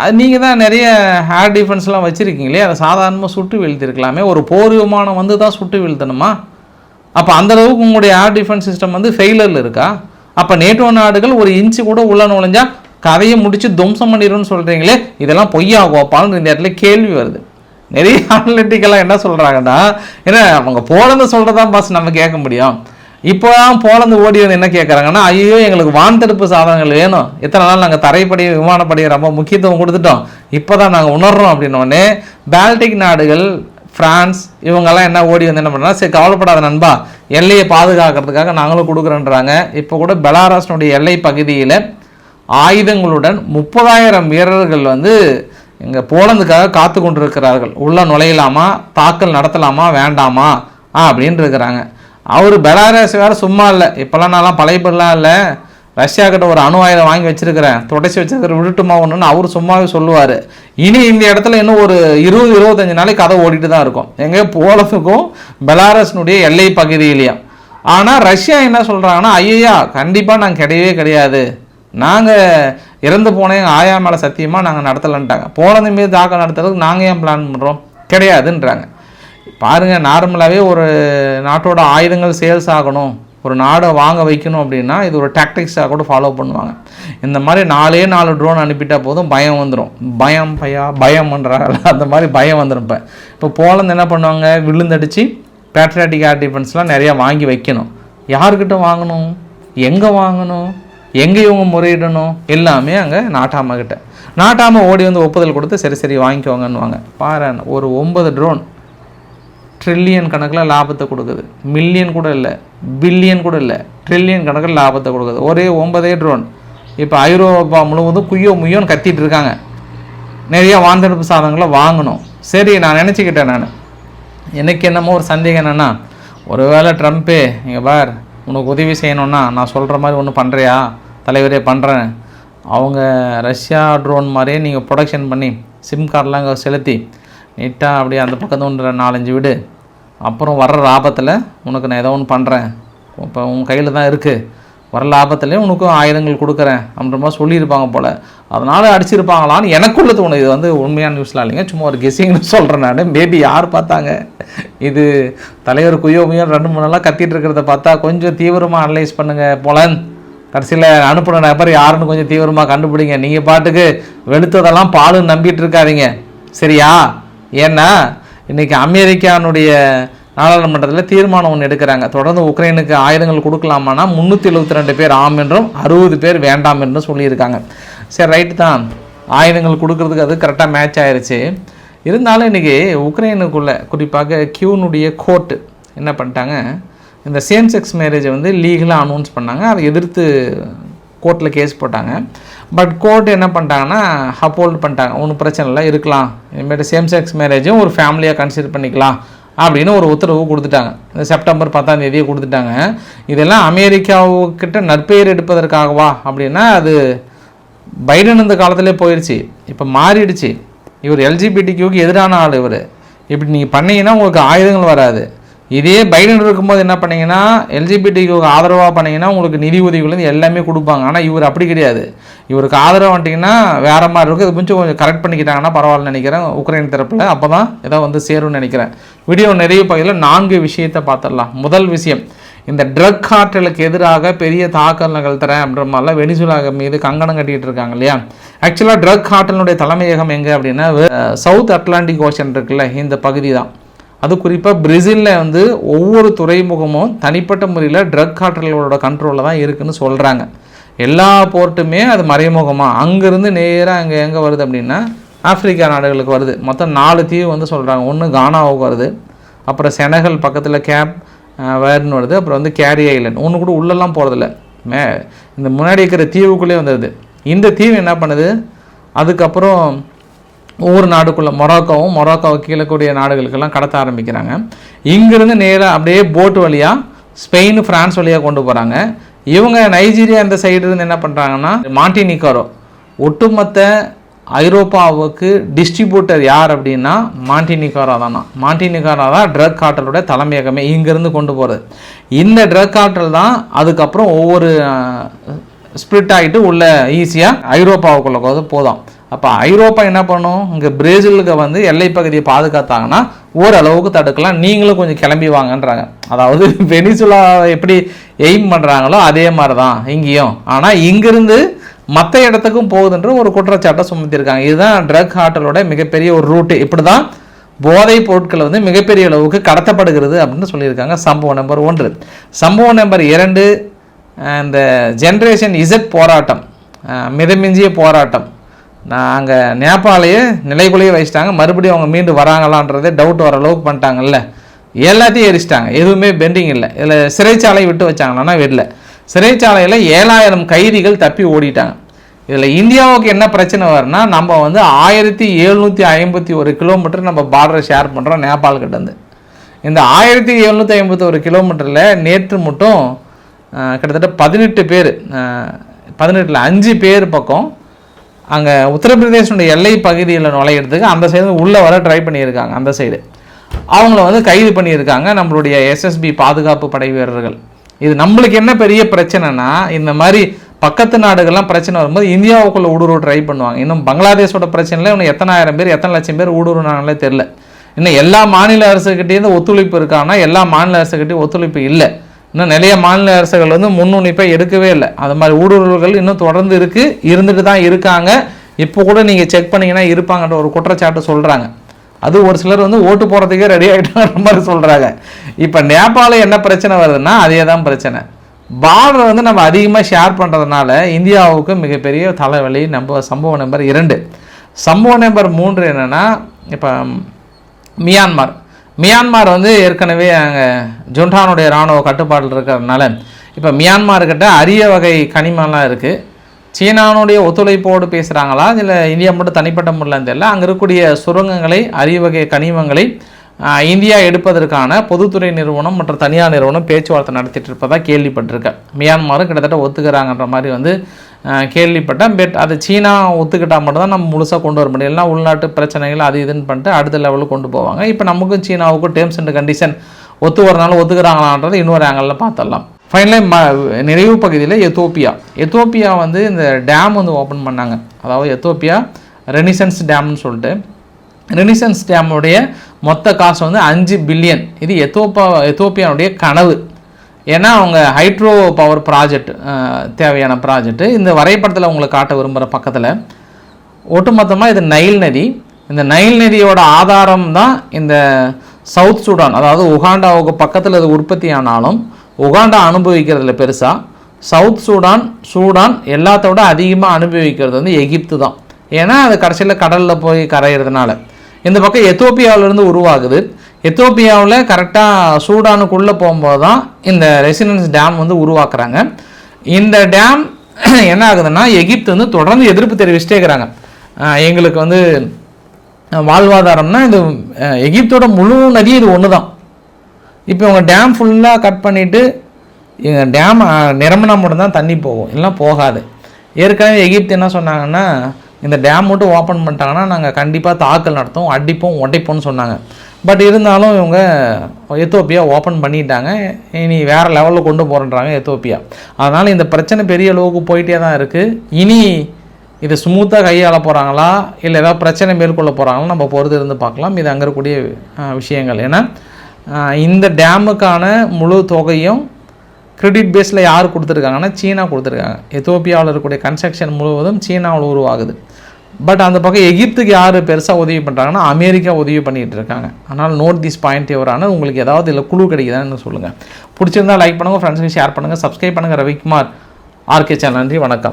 அது நீங்கள் தான் நிறைய ஹேர் டிஃபென்ஸ்லாம் வச்சுருக்கீங்களே அதை சாதாரணமாக சுட்டு வீழ்த்திருக்கலாமே. ஒரு போர் விமானம் வந்து தான் சுட்டு வீழ்த்தணுமா? அப்போ அந்தளவுக்கு உங்களுடைய ஏர் டிஃபென்ஸ் சிஸ்டம் வந்து ஃபெயிலரில் இருக்கா? அப்போ நேட்டோ நாடுகள் ஒரு இன்ச்சு கூட உள்ள நுழைஞ்சா கதையை முடித்து துவம்சம் பண்ணிடும்னு சொல்கிறீங்களே இதெல்லாம் பொய்யா கோப்பால்னு இந்த இடத்துல கேள்வி வருது. நிறைய அனலிட்டிக்கெல்லாம் என்ன சொல்கிறாங்கன்னா ஏன்னா அவங்க போலந்து சொல்கிறதா பாஸ் நம்ம கேட்க முடியும். இப்போ தான் போலந்து ஓடி வந்து என்ன கேட்குறாங்கன்னா ஐயோ எங்களுக்கு வான் தடுப்பு சாதனங்கள் வேணும். இத்தனை நாள் நாங்கள் தரைப்படை விமானப்படையை ரொம்ப முக்கியத்துவம் கொடுத்துட்டோம். இப்போ தான் நாங்கள் உணர்றோம் அப்படின்னோடனே பால்டிக் நாடுகள் ஃப்ரான்ஸ் இவங்கெல்லாம் என்ன ஓடி வந்து என்ன பண்ணுறாங்க சரி கவலைப்படாத நண்பா எல்லையை பாதுகாக்கிறதுக்காக நாங்களும் கொடுக்குறோன்றாங்க. இப்போ கூட பெலாரஸ்னுடைய எல்லை பகுதியில் ஆயுதங்களுடன் முப்பதாயிரம் வீரர்கள் வந்து இங்கே போலந்துக்காக காத்து கொண்டிருக்கிறார்கள். உள்ளே நுழையலாமா? தாக்கல் நடத்தலாமா? வேண்டாமா? ஆ அப்படின்னு இருக்கிறாங்க. அவர் பெலாரஸ் வேறு சும்மா இல்லை. இப்போல்லாம் நான்லாம் பழையப்படலாம் இல்லை. ரஷ்யா கிட்ட ஒரு அணு ஆயுதம் வாங்கி வச்சிருக்கிறேன். தொடச்சி வச்சிருக்கிற விட்டுட்டுமா ஒன்றுன்னு அவர் சும்மாவே சொல்லுவார். இனி இந்த இடத்துல இன்னும் ஒரு இருபது இருபத்தஞ்சு நாளைக்கு கதை ஓடிட்டு தான் இருக்கும். எங்கே போலத்துக்கும் பெலாரஸ்னுடைய எல்லை பகுதியிலையும் ஆனால் ரஷ்யா என்ன சொல்கிறாங்கன்னா ஐயா கண்டிப்பாக நாங்கள் கிடையவே கிடையாது. நாங்கள் இறந்து போன எங்கள் ஆயா மேலே சத்தியமாக நாங்கள் நடத்தலைன்ட்டாங்க. போனது மீது தாக்கம் நடத்துறதுக்கு நாங்கள் ஏன் பிளான் பண்ணுறோம் கிடையாதுன்றாங்க. பாருங்கள் நார்மலாகவே ஒரு நாட்டோட ஆயுதங்கள் சேல்ஸ் ஆகணும். ஒரு நாடை வாங்க வைக்கணும் அப்படின்னா இது ஒரு டாக்டிக்ஸாக கூட ஃபாலோ பண்ணுவாங்க. இந்த மாதிரி நாலே நாலு ட்ரோன் அனுப்பிட்டா போதும் பயம் வந்துடும் பயம் பயா பயம் பயம்ன்றாங்கல்ல அந்த மாதிரி பயம் வந்துடும் இப்போ. இப்போ போலந்து என்ன பண்ணுவாங்க? விழுந்தடிச்சு பேட்ரியாட்டிக் ஏர் டிஃபென்ஸ்லாம் நிறையா வாங்கி வைக்கணும். யாருக்கிட்ட வாங்கணும்? எங்கே வாங்கணும்? எங்கே இவங்க முறையிடணும்? எல்லாமே அங்கே நாட்டாமக்கிட்ட நாட்டாமல் ஓடி வந்து ஒப்புதல் கொடுத்து சரி சரி வாங்கிக்கோங்கன்னுவாங்க. பாரு ஒரு ஒன்பது ட்ரோன் ட்ரில்லியன் கணக்கில் லாபத்தை கொடுக்குது. மில்லியன் கூட இல்லை பில்லியன் கூட இல்லை ட்ரில்லியன் கணக்கில் லாபத்தை கொடுக்குது. ஒரே ஒன்பதே ட்ரோன் இப்போ ஐரோப்பா முழுவதும் குய்யோ முய்யோன்னு கத்திட்டு இருக்காங்க. நிறைய வாந்தெடுப்பு சாதனங்களை வாங்கணும். சரி நான் நினச்சிக்கிட்டேன் நான். எனக்கு என்னமோ ஒரு சந்தேகம் என்னென்னா ஒருவேளை ட்ரம்ப்பே இங்கே பார் உனக்கு உதவி செய்யணும்னா நான் சொல்கிற மாதிரி ஒன்று பண்ணுறியா தலைவரே பண்ணுறேன் அவங்க ரஷ்யா ட்ரோன் மாதிரியே நீங்கள் ப்ரொடக்ஷன் பண்ணி சிம் கார்டெலாம் அங்கே செலுத்தி நீட்டாக அப்படியே அந்த பக்கத்து ஒன்று நாலஞ்சு விடு. அப்புறம் வர்ற லாபத்தில் உனக்கு நான் ஏதோ ஒன்று பண்ணுறேன் இப்போ உன் கையில் தான் இருக்குது வர லாபத்துலேயே உனக்கும் ஆயுதங்கள் கொடுக்குறேன் அப்படின்ற மாதிரி சொல்லியிருப்பாங்க போல். அதனால் அடிச்சிருப்பாங்களான்னு எனக்குள்ள தோணுது இது வந்து உண்மையான நியூஸ்லாம் இல்லைங்க. சும்மா ஒரு கெஸ்ஸிங்னு சொல்கிறேன் நான். மேபி யார் பார்த்தாங்க? இது தலைவர் குயோ முயோ ரெண்டு மூணு நாளாக கத்திட்டு இருக்கிறத பார்த்தா கொஞ்சம் தீவிரமாக அனலைஸ் பண்ணுங்கள் போலன். கடைசியில் அனுப்பின நபர் யாருன்னு கொஞ்சம் தீவிரமாக கண்டுபிடிங்க. நீங்கள் பாட்டுக்கு வெளுத்ததெல்லாம் பாலுன்னு நம்பிட்டு இருக்காதீங்க. சரியா? ஏன்னா இன்றைக்கி அமெரிக்கானுடைய நாடாளுமன்றத்தில் தீர்மானம் ஒன்று எடுக்கிறாங்க. தொடர்ந்து உக்ரைனுக்கு ஆயுதங்கள் கொடுக்கலாமான்னா முந்நூற்றி எழுபத்தி ரெண்டு பேர் ஆம் என்றும் அறுபது பேர் வேண்டாம் என்றும் சொல்லியிருக்காங்க. சரி ரைட்டு தான். ஆயுதங்கள் கொடுக்கறதுக்கு அது கரெக்டாக மேட்ச் ஆயிடுச்சு இருந்தாலும் இன்றைக்கி உக்ரைனுக்குள்ளே குறிப்பாக கியூனுடைய கோர்ட்டு என்ன பண்ணிட்டாங்க? இந்த சேம் செக்ஸ் மேரேஜை வந்து லீகலாக அனௌன்ஸ் பண்ணாங்க. அதை எதிர்த்து கோர்ட்டில் கேஸ் போட்டாங்க. பட் கோர்ட் என்ன பண்ணிட்டாங்கன்னா அப்போல்ட் பண்ணிட்டாங்க. ஒன்றும் பிரச்சனை இல்லை இருக்கலாம். இனிமேட்டு சேம் செக்ஸ் மேரேஜும் ஒரு ஃபேமிலியாக கன்சிடர் பண்ணிக்கலாம் அப்படின்னு ஒரு உத்தரவு கொடுத்துட்டாங்க. இந்த செப்டம்பர் பத்தாம் தேதியை கொடுத்துட்டாங்க. இதெல்லாம் அமெரிக்காவுக்கிட்ட நற்பெயர் எடுப்பதற்காகவா அப்படின்னா அது பைடன் இந்த காலத்திலே போயிடுச்சு இப்போ மாறிடுச்சு. இவர் எல்ஜிபிடிக்கு எதிரான ஆள் இவர். இப்படி நீங்கள் பண்ணீங்கன்னா உங்களுக்கு ஆயுதங்கள் வராது. இதே பைடன் இருக்கும்போது என்ன பண்ணீங்கன்னா எல்ஜிபிடிக்கு ஆதரவாக பண்ணீங்கன்னா உங்களுக்கு நிதி உதவிகள் எல்லாமே கொடுப்பாங்க. ஆனால் இவர் அப்படி கிடையாது. இவருக்கு ஆதரவு வந்துட்டிங்கன்னா வேறு மாதிரி இருக்கும் இது கொஞ்சம் கொஞ்சம் கரெக்ட் பண்ணிக்கிட்டாங்கன்னா பரவாயில்லன்னு நினைக்கிறேன். உக்ரைன் தரப்பில் அப்போ தான் ஏதோ வந்து சேரும்னு நினைக்கிறேன். வீடியோ நிறைய பகுதியில் நான்கு விஷயத்தை பார்த்துடலாம். முதல் விஷயம் இந்த ட்ரக் கார்ட்டலுக்கு எதிராக பெரிய தாக்கல் நிகழ்த்துறேன் அப்படின்ற மாதிரிலாம் வெனிசுலா மீது கங்கணம் கட்டிகிட்டு இருக்காங்க இல்லையா? ஆக்சுவலாக ட்ரக் கார்ட்டலுடைய தலைமையகம் எங்கே அப்படின்னா சவுத் அட்லாண்டிக் ஓஷன் இருக்குல்ல இந்த பகுதி தான். அது குறிப்பாக பிரேசிலில் வந்து ஒவ்வொரு துறைமுகமும் தனிப்பட்ட முறையில் ட்ரக் கார்ட்டல்களோட கண்ட்ரோலில் தான் இருக்குதுன்னு சொல்கிறாங்க எல்லா போர்ட்டுமே அது மறைமுகமாக அங்கேருந்து நேராக அங்கே எங்கே வருது அப்படின்னா ஆப்பிரிக்கா நாடுகளுக்கு வருது. மொத்தம் நாலு தீவு வந்து சொல்கிறாங்க ஒன்று கானாவுக்கு வருது. அப்புறம் செனகல் பக்கத்தில் கேப் வேர்னு வருது. அப்புறம் வந்து கேரி ஐலண்ட். ஒன்று கூட உள்ளெல்லாம் போகிறதில்ல மே இந்த முன்னாடி இருக்கிற தீவுக்குள்ளே வந்துடுது இந்த தீவு என்ன பண்ணுது? அதுக்கப்புறம் ஒவ்வொரு நாடுக்குள்ளே மொராக்கோவும் மொராக்கோவை கீழே கூடிய நாடுகளுக்கெல்லாம் கடத்த ஆரம்பிக்கிறாங்க. இங்கேருந்து நேராக அப்படியே போட் வழியாக ஸ்பெயின் ஃப்ரான்ஸ் வழியாக கொண்டு போகிறாங்க இவங்க நைஜீரியா இந்த சைடு இருந்து என்ன பண்ணுறாங்கன்னா மாண்டினிகாரோ ஒட்டுமொத்த ஐரோப்பாவுக்கு டிஸ்ட்ரிபியூட்டர் யார் அப்படின்னா மாண்டினிகாரா தானா. மாண்டினிகாரா தான் ட்ரக் கார்ட்டலோட தலைமையகமே இங்கேருந்து கொண்டு போகிறது இந்த ட்ரக் கார்ட்டல் தான் அதுக்கப்புறம் ஒவ்வொரு ஸ்ப்ளிட் ஆகிட்டு உள்ள ஈஸியாக ஐரோப்பாவுக்குள்ள வந்து போதும் அப்போ ஐரோப்பா என்ன பண்ணும்? இங்கே பிரேசிலுக்கு வந்து எல்லை பகுதியை பாதுகாத்தாங்கன்னா ஓரளவுக்கு தடுக்கலாம். நீங்களும் கொஞ்சம் கிளம்பி வாங்கன்றாங்க. அதாவது வெனிசுலா எப்படி எய்ம் பண்ணுறாங்களோ அதே மாதிரி தான் இங்கேயும். ஆனால் இங்கிருந்து மற்ற இடத்துக்கும் போகுதுன்ற ஒரு குற்றச்சாட்டை சுமத்திருக்காங்க. இதுதான் ட்ரக் ஹாட்டலோட மிகப்பெரிய ஒரு ரூட்டு இப்படி தான் போதைப் பொருட்கள் வந்து மிகப்பெரிய அளவுக்கு கடத்தப்படுகிறது அப்படின்னு சொல்லியிருக்காங்க. சம்பவம் நம்பர் ஒன்று. சம்பவம் நம்பர் இரண்டு இந்த ஜென்ரேஷன் இசட் போராட்டம் மிதமிஞ்சிய போராட்டம். நான் அங்கே நேபாளையே நிலைக்குள்ளேயே வச்சிட்டாங்க. மறுபடியும் அவங்க மீண்டு வராங்களான்றதே டவுட் வர அளவுக்கு பண்ணிட்டாங்கல்ல. எல்லாத்தையும் எரிச்சிட்டாங்க. எதுவுமே பெண்டிங் இல்லை. இதில் சிறைச்சாலை விட்டு வச்சாங்களான்னா விடல. சிறைச்சாலையில் ஏழாயிரம் கைதிகள் தப்பி ஓடிட்டாங்க. இதில் இந்தியாவுக்கு என்ன பிரச்சனை வரும்னா நம்ம வந்து ஆயிரத்தி எழுநூற்றி ஐம்பத்தி ஒரு கிலோமீட்டர் நம்ம பார்டரை ஷேர் பண்ணுறோம் நேபாள் கிட்டேருந்து இந்த ஆயிரத்தி எழுநூற்றி ஐம்பத்தி ஒரு கிலோமீட்டரில் நேற்று மட்டும் கிட்டத்தட்ட பதினெட்டு பேர் பதினெட்டில் அஞ்சு பேர் பக்கம் அங்கே உத்தரப்பிரதேசனுடைய எல்லை பகுதியில் நுழையிறதுக்கு அந்த சைடு உள்ளே வர ட்ரை பண்ணியிருக்காங்க அந்த சைடு அவங்கள வந்து கைது பண்ணியிருக்காங்க நம்மளுடைய எஸ்எஸ்பி பாதுகாப்பு படை வீரர்கள். இது நம்மளுக்கு என்ன பெரிய பிரச்சனைனா இந்த மாதிரி பக்கத்து நாடுகள்லாம் பிரச்சனை வரும்போது இந்தியாவுக்குள்ள ஊடுருவ ட்ரை பண்ணுவாங்க. இன்னும் பங்களாதேஷோட பிரச்சனையில் இன்னும் எத்தனாயிரம் பேர் எத்தனை லட்சம் பேர் ஊடுருவினாங்களே தெரில இன்னும் எல்லா மாநில அரசுகிட்டேருந்து ஒத்துழைப்பு இருக்கான்னா எல்லா மாநில அரசுக்கிட்டேயும் ஒத்துழைப்பு இல்லை. இன்னும் நிறைய மாநில அரசுகள் வந்து முன்னுணிப்பை எடுக்கவே இல்லை. அது மாதிரி ஊடுருவல்கள் இன்னும் தொடர்ந்து இருக்கு. இருந்துட்டு தான் இருக்காங்க. இப்போ கூட நீங்கள் செக் பண்ணிங்கன்னா இருப்பாங்கன்ற ஒரு குற்றச்சாட்டு சொல்கிறாங்க அது ஒரு சிலர் வந்து ஓட்டு போகிறதுக்கே ரெடி ஆகிட்டாங்கிற மாதிரி சொல்கிறாங்க இப்போ நேபாளம் என்ன பிரச்சனை வருதுன்னா அதே தான் பிரச்சனை. பார்டர் வந்து நம்ம அதிகமாக ஷேர் பண்ணுறதுனால இந்தியாவுக்கு மிகப்பெரிய தலைவலி நம்ம சம்பவ நம்பர் இரண்டு. சம்பவ நம்பர் மூன்று என்னென்னா இப்போ மியான்மர். மியான்மார் வந்து ஏற்கனவே அங்கே ஜொண்டானுடைய இராணுவ கட்டுப்பாட்டில் இருக்கிறதுனால இப்போ மியான்மார்கிட்ட அரிய வகை கனிமம்லாம் இருக்குது சீனானுடைய ஒத்துழைப்போடு பேசுகிறாங்களா இல்லை இந்தியா மட்டும் தனிப்பட்ட முறையில் தெரியல. அங்கே இருக்கக்கூடிய சுரங்கங்களை அரிய வகை கனிமங்களை இந்தியா எடுப்பதற்கான பொதுத்துறை நிறுவனம் மற்றும் தனியார் நிறுவனம் பேச்சுவார்த்தை நடத்திட்டு இருப்பதாக கேள்விப்பட்டிருக்கேன். மியான்மாரும் கிட்டத்தட்ட ஒத்துக்கிறாங்கன்ற மாதிரி வந்து கேள்விப்பட்டேன். பட் அது சீனா ஒத்துக்கிட்டால் மட்டும்தான் நம்ம முழுசாக கொண்டு வர முடியும். இல்லைனா உள்நாட்டு பிரச்சனைகள் அது இதுன்னு பண்ணிட்டு அடுத்த லெவலுக்கு கொண்டு போவாங்க. இப்போ நமக்கும் சீனாவுக்கும் டேர்ம்ஸ் அண்ட் கண்டிஷன் ஒத்து வரனால ஒத்துக்கிறாங்களான்றது இன்னொரு ஆங்கிளில் பார்த்துடலாம். ஃபைனலாக ம நிறைவு பகுதியில் எத்தோப்பியா. எத்தோப்பியா வந்து இந்த டேம் வந்து ஓப்பன் பண்ணாங்க. அதாவது எத்தோப்பியா ரெனிசன்ஸ் டேம்னு சொல்லிட்டு. ரெனிசன்ஸ் டேமுடைய மொத்த காசு வந்து அஞ்சு பில்லியன் இது எத்தோப்பா எத்தோப்பியாவுடைய கனவு. ஏன்னா அவங்க ஹைட்ரோ பவர் ப்ராஜெக்ட் தேவையான ப்ராஜெக்ட்டு இந்த வரைபடத்தில் உங்களுக்கு காட்ட விரும்புகிற பக்கத்தில் ஒட்டுமொத்தமாக இது நைல் நதி. இந்த நைல் நதியோட ஆதாரம் தான் இந்த சவுத் சூடான். அதாவது உகாண்டாவுக்கு பக்கத்தில் இது உற்பத்தி ஆனாலும் உகாண்டா அனுபவிக்கிறதுல பெருசாக சவுத் சூடான் சூடான் எல்லாத்த விட அதிகமாக அனுபவிக்கிறது வந்து எகிப்து தான். ஏன்னா அது கடைசியில் கடலில் போய் கரையிறதுனால. இந்த பக்கம் எத்தோப்பியாவிலேருந்து உருவாகுது. எத்தோப்பியாவில் கரெக்டாக சூடானுக்குள்ளே போகும்போது தான் இந்த ரெசிடென்ஸ் டேம் வந்து உருவாக்குறாங்க. இந்த டேம் என்ன ஆகுதுன்னா எகிப்து வந்து தொடர்ந்து எதிர்ப்பு தெரிவிச்சுட்டே இருக்கிறாங்க. எங்களுக்கு வந்து வாழ்வாதாரம்னா இது எகிப்தோட முழு நதி இது ஒன்று தான் இப்போ இவங்க டேம் ஃபுல்லாக கட் பண்ணிவிட்டு எங்கள் டேம் நிரம்பினா மட்டும்தான் தண்ணி போகும். இல்லைனா போகாது. ஏற்கனவே எகிப்து என்ன சொன்னாங்கன்னா இந்த டேம் மட்டும் ஓப்பன் பண்ணிட்டாங்கன்னா நாங்கள் கண்டிப்பாக தாக்கல் நடத்தும் அடிப்போம் உடைப்போம்னு சொன்னாங்க. பட் இருந்தாலும் இவங்க எத்தோப்பியா ஓப்பன் பண்ணிட்டாங்க. இனி வேறு லெவலில் கொண்டு போகிறன்றாங்க எத்தோப்பியா அதனால் இந்த பிரச்சனை பெரிய அளவுக்கு போயிட்டே தான் இருக்குது இனி இதை ஸ்மூத்தாக கையாள போகிறாங்களா இல்லை ஏதாவது பிரச்சனை மேற்கொள்ள போகிறாங்களா நம்ம பொறுத்து இருந்து பார்க்கலாம். இது அங்கே இருக்கக்கூடிய விஷயங்கள். ஏன்னா இந்த டேமுக்கான முழு தொகையும் கிரெடிட் பேஸில் யார் கொடுத்துருக்காங்கன்னா சீனா கொடுத்துருக்காங்க. எத்தோப்பியாவில் இருக்கக்கூடிய கன்ஸ்ட்ரக்ஷன் முழுவதும் சீனாவில் உருவாகுது. பட் அந்த பக்கம் எகிப்துக்கு யார் பெருசாக உதவி பண்ணுறாங்கன்னா அமெரிக்கா உதவி பண்ணிகிட்டு இருக்காங்க. அதனால் நோட் திஸ் பாயிண்ட் எவரான உங்களுக்கு ஏதாவது இல்லை குழு கிடைக்குதான்னு சொல்லுங்கள் பிடிச்சிருந்தா லைக் பண்ணுங்கள் ஃப்ரெண்ட்ஸுக்கு ஷேர் பண்ணுங்கள் சப்ஸ்கிரைப் பண்ணுங்கள் ரவிக்குமார் ஆர்கே சேனல் நன்றி வணக்கம்.